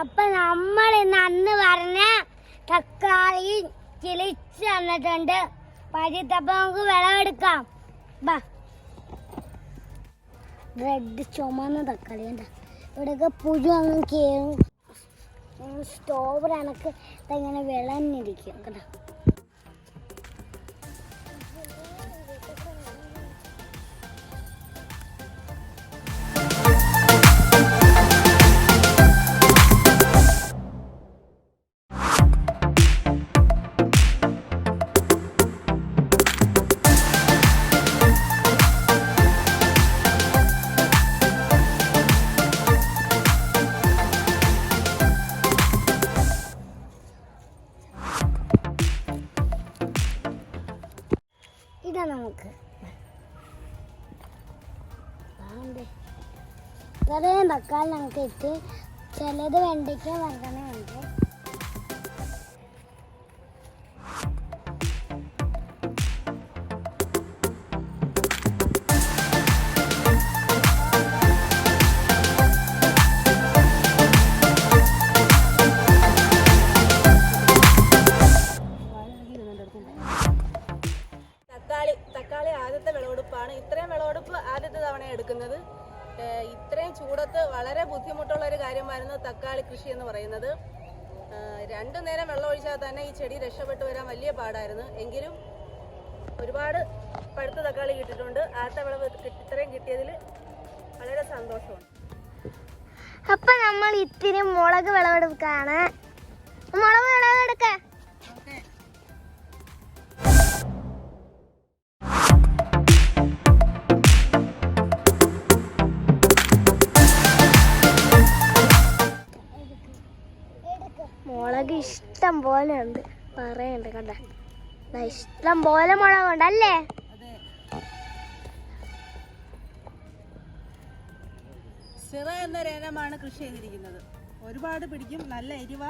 അപ്പൊ നമ്മൾ ഇന്ന് അന്ന് പറഞ്ഞ തക്കാളി ചിലിച്ച് തന്നിട്ടുണ്ട്. പഴുത്തപ്പോ നമുക്ക് വിളവെടുക്കാം. ബാ. റെഡ് ചുമന്ന തക്കാളി കണ്ട. ഇവിടെയൊക്കെ പുഴു അങ്ങ് കയറും സ്റ്റോവ് എനക്ക് ഇങ്ങനെ വിളഞ്ഞിരിക്കും. കേട്ടോ ആണ്ടേ. ഇത്രയും തക്കാളി നമുക്ക് ഇട്ട് ചിലത് വെണ്ടയ്ക്ക തക്കാളി ഇത്രയും ചൂടത്ത് വളരെ ബുദ്ധിമുട്ടുള്ള ഒരു കാര്യമായിരുന്നു തക്കാളി കൃഷി എന്ന് പറയുന്നത്. രണ്ടു നേരം വെള്ളം ഒഴിച്ചാൽ തന്നെ ഈ ചെടി രക്ഷപ്പെട്ടു വരാൻ വലിയ പാടായിരുന്നു. എങ്കിലും ഒരുപാട് പഴുത്ത തക്കാളി കിട്ടിയിട്ടുണ്ട്. ആദ്യത്തെ വിളവ് ഇത്രയും കിട്ടിയതിൽ വളരെ സന്തോഷമാണ് അപ്പൊ നമ്മൾ ഇത്തിരി മുളക് വിളവെടുക്കാണ്. മുളക് മുളക് ഇഷ്ടം പോലെ ഉണ്ട്. പറയണ്ട കണ്ട. ഇഷ്ടം പോലെ മുളകുണ്ട് അല്ലേ? സിറ എന്ന രേനമാണ് കൃഷി ചെയ്തിരിക്കുന്നത്. ഒരുപാട് പിടിക്കും. നല്ല എരിവ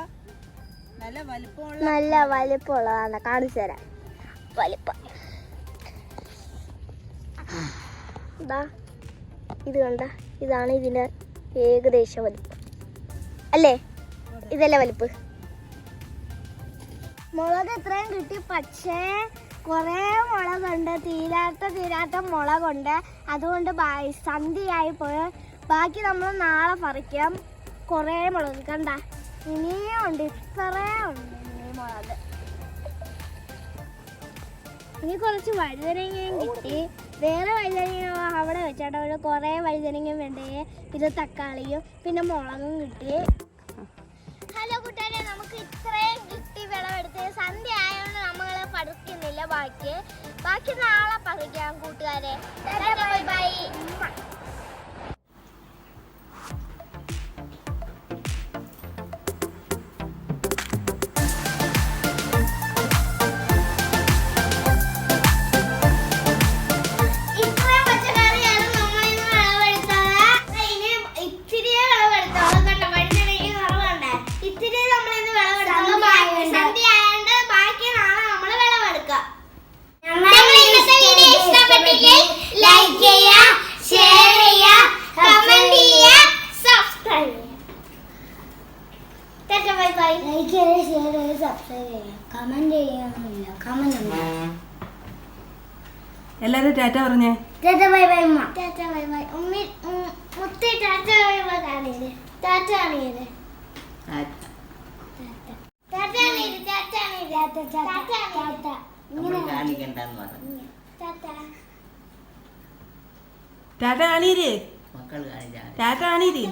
നല്ല വലിപ്പമുള്ള നല്ല വലിപ്പമുള്ളതാണ്. കാണിച്ചു തരാം. വലിപ്പം. ഇത് കണ്ട. ഇതാണ് ഇതിന്റെ ഏകദേശ വലിപ്പം. അല്ലേ? ഇതല്ലേ വലിപ്പ്? മുളക് ഇത്രയും കിട്ടി പക്ഷേ കുറേ മുളകുണ്ട് തീരാത്ത തീരാത്ത മുളകുണ്ട്. അതുകൊണ്ട് സന്ധിയായി പോയി. ബാക്കി നമ്മൾ നാളെ പറിക്കാം. കുറേ മുളക് കണ്ട. ഇനിയും ഉണ്ട് ഇത്രയും ഉണ്ട് ഇനി മുളക്. ഇനി കുറച്ച് വഴുതനങ്ങയും കിട്ടി. വേറെ വഴുതനങ്ങ അവിടെ വെച്ചാട്ടോ അവിടെ കുറേ വഴുതനങ്ങയും വേണ്ടേ. പിന്നെ തക്കാളിയും പിന്നെ മുളകും കിട്ടി. ഹലോ കൂട്ടുകാരെ നമുക്ക് വിളവെടുത്ത് സന്ധ്യ ആയതുകൊണ്ട് നമ്മൾ പഠിക്കുന്നില്ല ബാക്കി. ബാക്കി നാളെ പഠിക്കാം കൂട്ടുകാരെ. Bye bye. Bye bye like ചെയ്യുക ഷെയർ ചെയ്യുക സബ്സ്ക്രൈബ് ചെയ്യുക കമന്റ് ചെയ്യാനില്ല കമന്റ് എല്ലാരും എല്ലാവരും ടാറ്റ പറഞ്ഞേ. ടാറ്റ ബൈ ബൈ ഉമ്മ. Tata bye bye. ഉമ്മി മുത്തി ടാറ്റ ബൈ ബൈ കാണിയത് tata കാണിയത് tata tata tata tata tata ഇങ്ങനെ കാണിക്കണ്ടെന്ന് പറഞ്ഞു. ടാറ്റ. ടാറ്റ കാണീര് മക്കൾ കാണിച്ചാ ടാറ്റ കാണിയത്